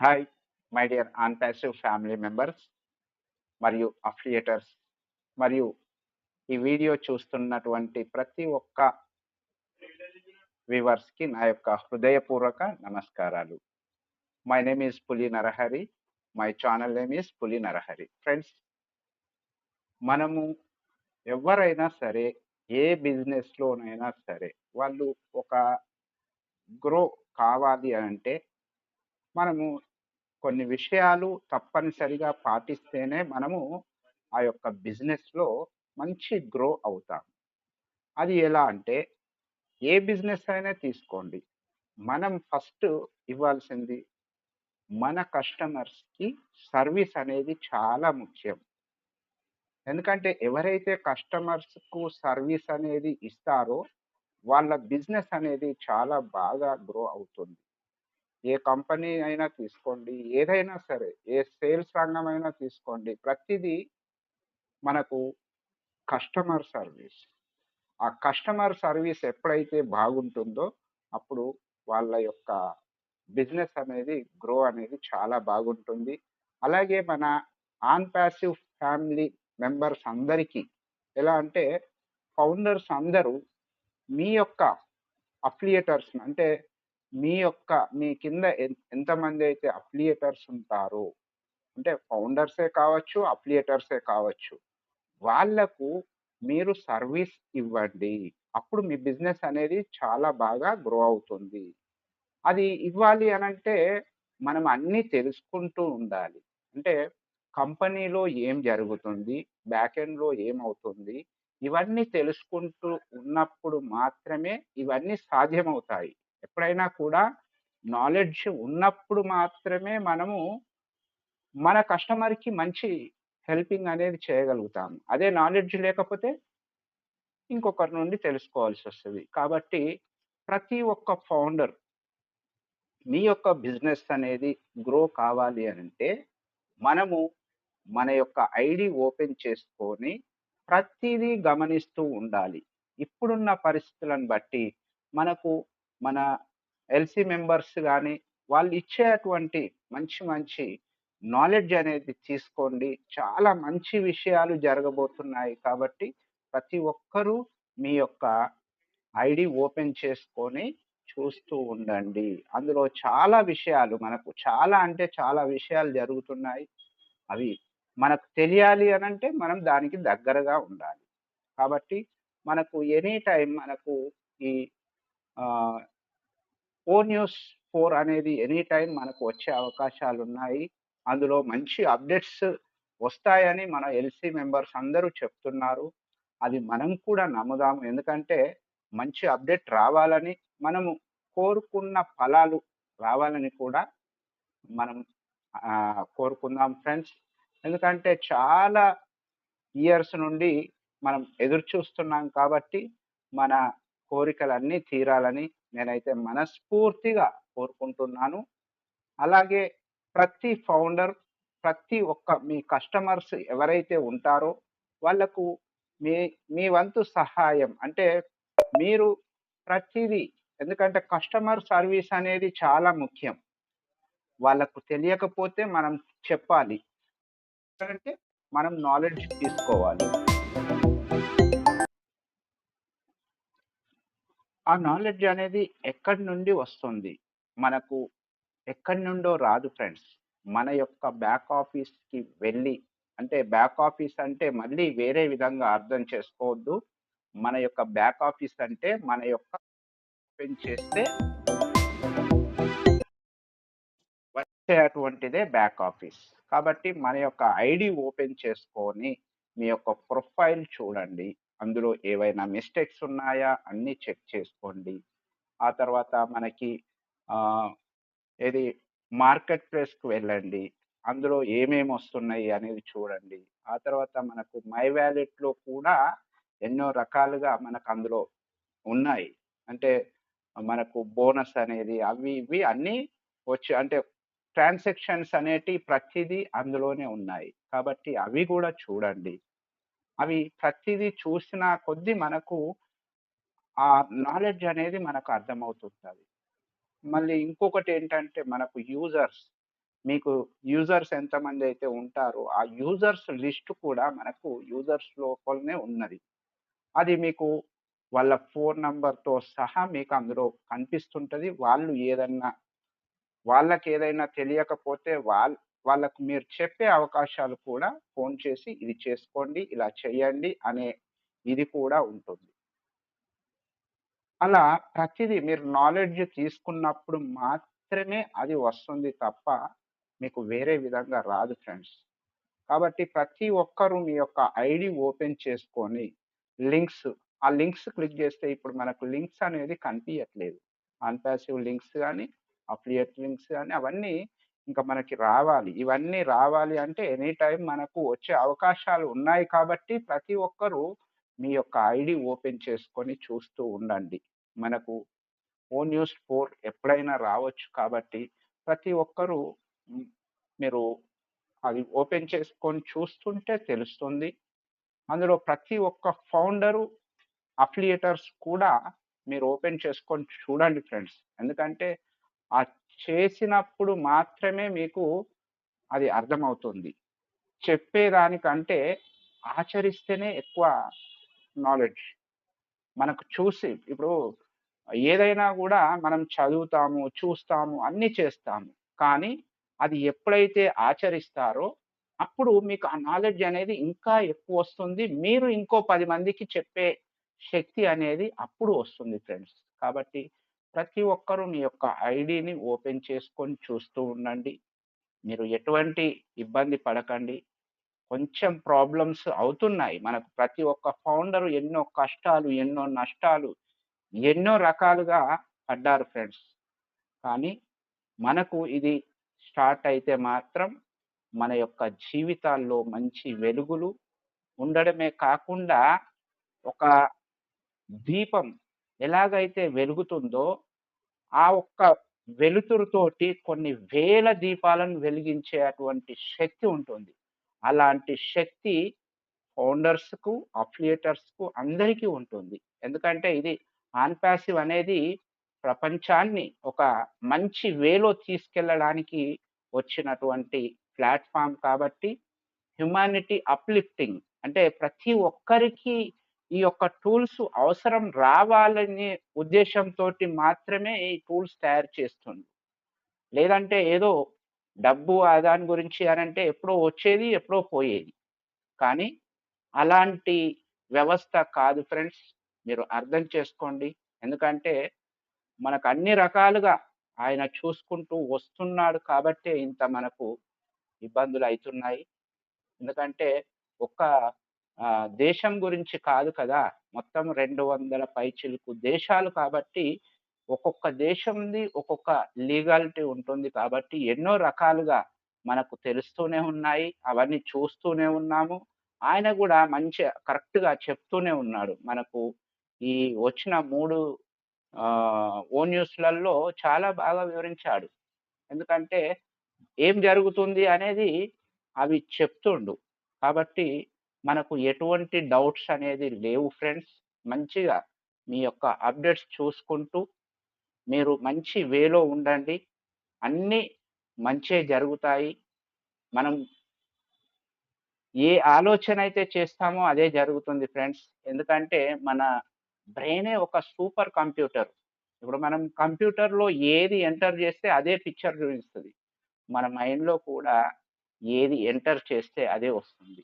Hi my dear అన్పాసివ్ family members మరియు affiliators మరియు ఈ వీడియో చూస్తున్నటువంటి ప్రతి ఒక్క వ్యూవర్స్కి నా యొక్క హృదయపూర్వక నమస్కారాలు. My name is Puli Narahari my channel name is Puli Narahari friends మనము ఎవరైనా సరే ఏ బిజినెస్లోనైనా సరే వాళ్ళు ఒక గ్రో కావాలి అంటే మనము కొన్ని విషయాలు తప్పనిసరిగా పాటిస్తేనే మనము ఆ యొక్క బిజినెస్లో మంచి గ్రో అవుతాం. అది ఎలా అంటే ఏ బిజినెస్ అయినా తీసుకోండి. మనం ఫస్ట్ ఇవ్వాల్సింది మన కస్టమర్స్కి సర్వీస్ అనేది చాలా ముఖ్యం. ఎందుకంటే ఎవరైతే కస్టమర్స్కు సర్వీస్ అనేది ఇస్తారో వాళ్ళ బిజినెస్ అనేది చాలా బాగా గ్రో అవుతుంది. ఏ కంపెనీ అయినా తీసుకోండి. ఏదైనా సరే ఏ సేల్స్ రంగం అయినా తీసుకోండి. ప్రతిదీ మనకు కస్టమర్ సర్వీస్. ఆ కస్టమర్ సర్వీస్ ఎప్పుడైతే బాగుంటుందో అప్పుడు వాళ్ళ యొక్క బిజినెస్ అనేది గ్రో అనేది చాలా బాగుంటుంది. అలాగే మన ఆన్ ప్యాసివ్ ఫ్యామిలీ మెంబర్స్ అందరికీ ఎలా అంటే ఫౌండర్స్ అందరూ మీ యొక్క అఫిలియేటర్స్ అంటే మీ యొక్క మీ కింద ఎన్- ఎంతమంది అయితే అఫిలియేటర్స్ ఉంటారో అంటే ఫౌండర్సే కావచ్చు అఫిలియేటర్సే కావచ్చు వాళ్ళకు మీరు సర్వీస్ ఇవ్వండి. అప్పుడు మీ బిజినెస్ అనేది చాలా బాగా గ్రో అవుతుంది. అది ఇవ్వాలి అని అంటే మనం అన్నీ తెలుసుకుంటూ ఉండాలి. అంటే కంపెనీలో ఏం జరుగుతుంది బ్యాక్ ఎండ్లో ఏమవుతుంది ఇవన్నీ తెలుసుకుంటూ ఉన్నప్పుడు మాత్రమే ఇవన్నీ సాధ్యమవుతాయి. ఎప్పుడైనా కూడా నాలెడ్జ్ ఉన్నప్పుడు మాత్రమే మనము మన కస్టమర్కి మంచి హెల్పింగ్ అనేది చేయగలుగుతాం. అదే నాలెడ్జ్ లేకపోతే ఇంకొకరి నుండి తెలుసుకోవాల్సి వస్తుంది. కాబట్టి ప్రతి ఒక్క ఫౌండర్ మీ యొక్క బిజినెస్ అనేది గ్రో కావాలి అని అంటే మనము మన యొక్క ఐడి ఓపెన్ చేసుకొని ప్రతిదీ గమనిస్తూ ఉండాలి. ఇప్పుడున్న పరిస్థితులను బట్టి మనకు మన ఎల్సీ మెంబర్స్ కానీ వాళ్ళు ఇచ్చేటువంటి మంచి మంచి నాలెడ్జ్ అనేది తీసుకోండి. చాలా మంచి విషయాలు జరగబోతున్నాయి కాబట్టి ప్రతి ఒక్కరూ మీ యొక్క ఐడి ఓపెన్ చేసుకొని చూస్తూ ఉండండి. అందులో చాలా విషయాలు మనకు చాలా అంటే చాలా విషయాలు జరుగుతున్నాయి. అవి మనకు తెలియాలి అని అంటే మనం దానికి దగ్గరగా ఉండాలి. కాబట్టి మనకు ఎనీ టైం మనకు ఈ ఓ న్యూస్ ఫోర్ అనేది ఎనీ టైం మనకు వచ్చే అవకాశాలు ఉన్నాయి అందులో మంచి అప్డేట్స్ వస్తాయని మన ఎల్సీ మెంబర్స్ అందరూ చెప్తున్నారు. అది మనం కూడా నమ్ముదాము. ఎందుకంటే మంచి అప్డేట్ రావాలని మనము కోరుకున్న ఫలాలు రావాలని కూడా మనం కోరుకుందాం ఫ్రెండ్స్. ఎందుకంటే చాలా ఇయర్స్ నుండి మనం ఎదురు చూస్తున్నాం కాబట్టి మన కోరికలన్నీ తీరాలని నేనైతే మనస్ఫూర్తిగా కోరుకుంటున్నాను. అలాగే ప్రతి ఫౌండర్ ప్రతి ఒక్క మీ కస్టమర్స్ ఎవరైతే ఉంటారో వాళ్ళకు మీ మీ వంతు సహాయం. అంటే మీరు ప్రతిదీ ఎందుకంటే కస్టమర్ సర్వీస్ అనేది చాలా ముఖ్యం. వాళ్ళకు తెలియకపోతే మనం చెప్పాలి. అంటే మనం నాలెడ్జ్ తీసుకోవాలి. ఆ నాలెడ్జ్ అనేది ఎక్కడి నుండి వస్తుంది? మనకు ఎక్కడి నుండో రాదు ఫ్రెండ్స్ మన యొక్క బ్యాక్ ఆఫీస్కి వెళ్ళి అంటే బ్యాక్ ఆఫీస్ అంటే మళ్ళీ వేరే విధంగా అర్థం చేసుకోవద్దు. మన యొక్క బ్యాక్ ఆఫీస్ అంటే మన యొక్క ఓపెన్ చేస్తే వచ్చేటువంటిదే బ్యాక్ ఆఫీస్ కాబట్టి మన యొక్క ఐడి ఓపెన్ చేసుకొని మీ యొక్క ప్రొఫైల్ చూడండి. అందులో ఏవైనా మిస్టేక్స్ ఉన్నాయా అన్నీ చెక్ చేసుకోండి. ఆ తర్వాత మనకి ఏది మార్కెట్ ప్లేస్కి వెళ్ళండి. అందులో ఏమేమి వస్తున్నాయి అనేది చూడండి. ఆ తర్వాత మనకు మై వ్యాలెట్లో కూడా ఎన్నో రకాలుగా మనకు అందులో ఉన్నాయి. అంటే మనకు బోనస్ అనేది అవి ఇవి అన్నీ వచ్చి అంటే ట్రాన్సాక్షన్స్ అనేటి ప్రతిదీ అందులోనే ఉన్నాయి. కాబట్టి అవి కూడా చూడండి. అవి ప్రతిదీ చూసిన కొద్దీ మనకు ఆ నాలెడ్జ్ అనేది మనకు అర్థమవుతుంటుంది. మళ్ళీ ఇంకొకటి ఏంటంటే మనకు యూజర్స్ మీకు యూజర్స్ ఎంతమంది అయితే ఉంటారో ఆ యూజర్స్ లిస్ట్ కూడా మనకు యూజర్స్ లోపలనే ఉన్నది. అది మీకు వాళ్ళ ఫోన్ నంబర్తో సహా మీకు అందులో కనిపిస్తుంటది. వాళ్ళు ఏదన్నా వాళ్ళకి ఏదైనా తెలియకపోతే వాళ్ళ వాళ్ళకు మీరు చెప్పే అవకాశాలు కూడా ఫోన్ చేసి ఇది చేసుకోండి ఇలా చేయండి అనే ఇది కూడా ఉంటుంది. అలా ప్రతిదీ మీరు నాలెడ్జ్ తీసుకున్నప్పుడు మాత్రమే అది వస్తుంది తప్ప మీకు వేరే విధంగా రాదు ఫ్రెండ్స్. కాబట్టి ప్రతి ఒక్కరూ మీ యొక్క ఐడి ఓపెన్ చేసుకొని లింక్స్ ఆ లింక్స్ క్లిక్ చేస్తే ఇప్పుడు మనకు లింక్స్ అనేది కనిపించట్లేదు అన్పాసివ్ లింక్స్ కానీ అఫిలియేట్ లింక్స్ కానీ అవన్నీ ఇంకా మనకి రావాలి. ఇవన్నీ రావాలి అంటే ఎనీ టైం మనకు వచ్చే అవకాశాలు ఉన్నాయి కాబట్టి ప్రతి ఒక్కరూ మీ యొక్క ఐడి ఓపెన్ చేసుకొని చూస్తూ ఉండండి. మనకు ఓ న్యూస్ ఫోర్ ఎప్పుడైనా రావచ్చు కాబట్టి ప్రతి ఒక్కరూ మీరు అది ఓపెన్ చేసుకొని చూస్తుంటే తెలుస్తుంది. అందులో ప్రతి ఒక్క ఫౌండరు అఫిలియేటర్స్ కూడా మీరు ఓపెన్ చేసుకొని చూడండి ఫ్రెండ్స్. ఎందుకంటే ఆ చేసినప్పుడు మాత్రమే మీకు అది అర్థమవుతుంది. చెప్పేదానికంటే ఆచరిస్తేనే ఎక్కువ నాలెడ్జ్ మనకు చూసి ఇప్పుడు ఏదైనా కూడా మనం చదువుతాము చూస్తాము అన్నీ చేస్తాము. కానీ అది ఎప్పుడైతే ఆచరిస్తారో అప్పుడు మీకు ఆ నాలెడ్జ్ అనేది ఇంకా ఎక్కువ వస్తుంది. మీరు ఇంకో పది మందికి చెప్పే శక్తి అనేది అప్పుడు వస్తుంది ఫ్రెండ్స్. కాబట్టి ప్రతి ఒక్కరూ మీ యొక్క ఐడిని ఓపెన్ చేసుకొని చూస్తూ ఉండండి. మీరు ఎటువంటి ఇబ్బంది పడకండి. కొంచెం ప్రాబ్లమ్స్ అవుతున్నాయి. మనకు ప్రతి ఒక్క ఫౌండర్ ఎన్నో కష్టాలు ఎన్నో నష్టాలు ఎన్నో రకాలుగా పడ్డారు ఫ్రెండ్స్. కానీ మనకు ఇది స్టార్ట్ అయితే మాత్రం మన యొక్క జీవితాల్లో మంచి వెలుగులు ఉండడమే కాకుండా ఒక దీపం ఎలాగైతే వెలుగుతుందో ఆ ఒక్క వెలుతురుతోటి కొన్ని వేల దీపాలను వెలిగించే అటువంటి శక్తి ఉంటుంది. అలాంటి శక్తి ఫౌండర్స్కు అఫిలియేటర్స్కు అందరికీ ఉంటుంది. ఎందుకంటే ఇది ఆన్పాసివ్ అనేది ప్రపంచాన్ని ఒక మంచి వేలో తీసుకెళ్ళడానికి వచ్చినటువంటి ప్లాట్ఫామ్ కాబట్టి హ్యుమానిటీ అప్లిఫ్టింగ్ అంటే ప్రతి ఒక్కరికి ఈ యొక్క టూల్స్ అవసరం రావాలనే ఉద్దేశంతో మాత్రమే ఈ టూల్స్ తయారు చేస్తుంది. లేదంటే ఏదో డబ్బు దాని గురించి అనంటే ఎప్పుడో వచ్చేది ఎప్పుడో పోయేది. కానీ అలాంటి వ్యవస్థ కాదు ఫ్రెండ్స్. మీరు అర్థం చేసుకోండి. ఎందుకంటే మనకు అన్ని రకాలుగా ఆయన చూసుకుంటూ వస్తున్నాడు కాబట్టే ఇంత మనకు ఇబ్బందులు అవుతున్నాయి. ఎందుకంటే ఒక్క దేశం గురించి కాదు కదా! మొత్తం రెండు వందల పైచిలుకు దేశాలు కాబట్టి ఒక్కొక్క దేశంది ఒక్కొక్క లీగాలిటీ ఉంటుంది కాబట్టి ఎన్నో రకాలుగా మనకు తెలుస్తూనే ఉన్నాయి అవన్నీ చూస్తూనే ఉన్నాము. ఆయన కూడా మంచి కరెక్ట్గా చెప్తూనే ఉన్నాడు. మనకు ఈ వచ్చిన మూడు ఓ న్యూస్లలో చాలా బాగా వివరించాడు. ఎందుకంటే ఏం జరుగుతుంది అనేది అవి చెప్తుండు. కాబట్టి మనకు ఎటువంటి డౌట్స్ అనేది లేవు ఫ్రెండ్స్. మంచిగా మీ యొక్క అప్డేట్స్ చూసుకుంటూ మీరు మంచి వేలో ఉండండి. అన్నీ మంచే జరుగుతాయి. మనం ఏ ఆలోచన అయితే చేస్తామో అదే జరుగుతుంది ఫ్రెండ్స్. ఎందుకంటే మన బ్రెయినే ఒక సూపర్ కంప్యూటర్. ఇప్పుడు మనం కంప్యూటర్లో ఏది ఎంటర్ చేస్తే అదే పిక్చర్ చూపిస్తుంది. మన మైండ్లో కూడా ఏది ఎంటర్ చేస్తే అదే వస్తుంది.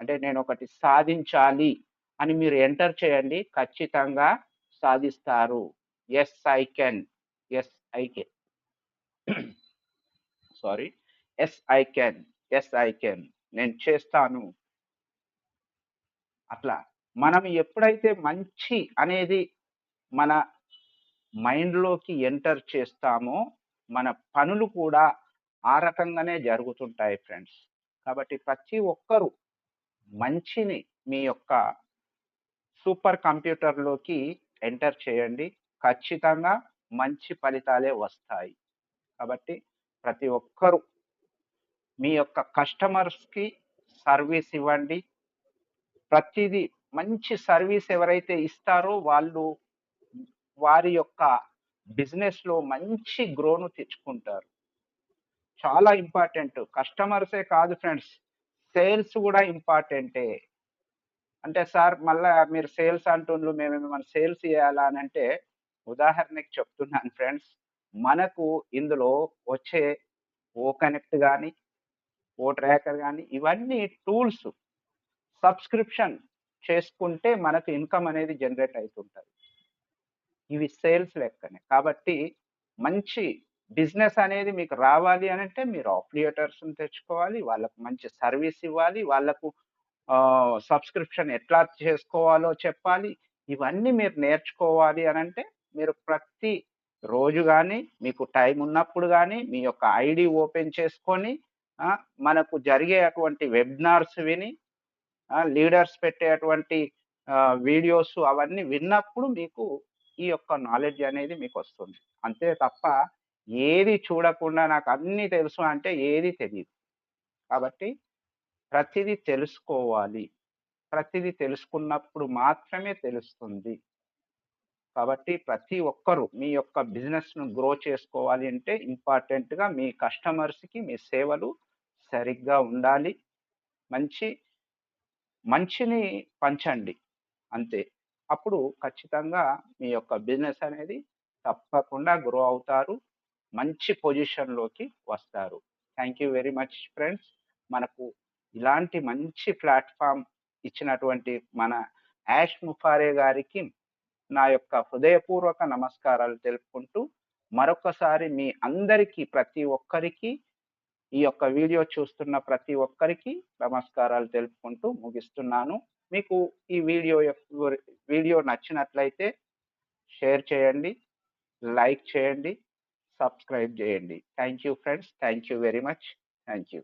అంటే నేను ఒకటి సాధించాలి అని మీరు ఎంటర్ చేయండి ఖచ్చితంగా సాధిస్తారు. Yes I can yes I can sorry yes I can yes I can నేను చేస్తాను. అట్లా. మనం ఎప్పుడైతే మంచి అనేది మన మైండ్లోకి ఎంటర్ చేస్తామో మన పనులు కూడా ఆ రకంగానే జరుగుతుంటాయి ఫ్రెండ్స్. కాబట్టి ప్రతి ఒక్కరూ మంచిని మీ యొక్క సూపర్ కంప్యూటర్లోకి ఎంటర్ చేయండి. ఖచ్చితంగా మంచి ఫలితాలే వస్తాయి. కాబట్టి ప్రతి ఒక్కరూ మీ యొక్క కస్టమర్స్కి సర్వీస్ ఇవ్వండి. ప్రతిదీ మంచి సర్వీస్ ఎవరైతే ఇస్తారో వాళ్ళు వారి యొక్క బిజినెస్లో మంచి గ్రోను తెచ్చుకుంటారు. చాలా ఇంపార్టెంట్. కస్టమర్సే కాదు ఫ్రెండ్స్. సేల్స్ కూడా ఇంపార్టెంటే. అంటే సార్ మళ్ళా మీరు సేల్స్ అంటుండ్రు మేము ఏమైనా సేల్స్ చేయాలా అని అంటే ఉదాహరణకి చెప్తున్నాను ఫ్రెండ్స్ మనకు ఇందులో వచ్చే ఓ కనెక్ట్ కానీ ఓ ట్రాకర్ కానీ ఇవన్నీ టూల్స్ సబ్స్క్రిప్షన్ చేసుకుంటే మనకు ఇన్కమ్ అనేది జనరేట్ అవుతుంటుంది. ఇవి సేల్స్ లెక్కనే. కాబట్టి మంచి బిజినెస్ అనేది మీకు రావాలి అని అంటే మీరు ఆఫ్లియేటర్స్ని తెచ్చుకోవాలి వాళ్ళకు మంచి సర్వీస్ ఇవ్వాలి వాళ్ళకు సబ్స్క్రిప్షన్ ఎట్లా చేసుకోవాలో చెప్పాలి. ఇవన్నీ మీరు నేర్చుకోవాలి అని అంటే మీరు ప్రతి రోజు కానీ మీకు టైం ఉన్నప్పుడు కానీ మీ యొక్క ఐడి ఓపెన్ చేసుకొని మనకు జరిగే అటువంటి వెబినార్స్ విని లీడర్స్ పెట్టేటువంటి వీడియోస్ అవన్నీ విన్నప్పుడు మీకు ఈ యొక్క నాలెడ్జ్ అనేది మీకు వస్తుంది. అంతే తప్ప ఏది చూడకుండా నాకు అన్నీ తెలుసు అంటే ఏది తెలియదు కాబట్టి ప్రతిదీ తెలుసుకోవాలి. ప్రతిదీ తెలుసుకున్నప్పుడు మాత్రమే తెలుస్తుంది. కాబట్టి ప్రతి ఒక్కరూ మీ యొక్క బిజినెస్ను గ్రో చేసుకోవాలి అంటే ఇంపార్టెంట్గా మీ కస్టమర్స్కి మీ సేవలు సరిగ్గా ఉండాలి. మంచి మంచిని పంచండి. అంతే. అప్పుడు ఖచ్చితంగా మీ యొక్క బిజినెస్ అనేది తప్పకుండా గ్రో అవుతారు. మంచి పొజిషన్లోకి వస్తారు. Thank you very much friends మనకు ఇలాంటి మంచి ప్లాట్ఫామ్ ఇచ్చినటువంటి మన యాష్ ముఫారే గారికి నా యొక్క హృదయపూర్వక నమస్కారాలు తెలుపుకుంటూ మరొకసారి మీ అందరికీ ప్రతి ఒక్కరికి ఈ యొక్క వీడియో చూస్తున్న ప్రతి ఒక్కరికి నమస్కారాలు తెలుపుకుంటూ ముగిస్తున్నాను. మీకు ఈ వీడియో వీడియో నచ్చినట్లయితే షేర్ చేయండి లైక్ చేయండి సబ్స్క్రైబ్ చేయండి. Thank you friends. Thank you very much. Thank you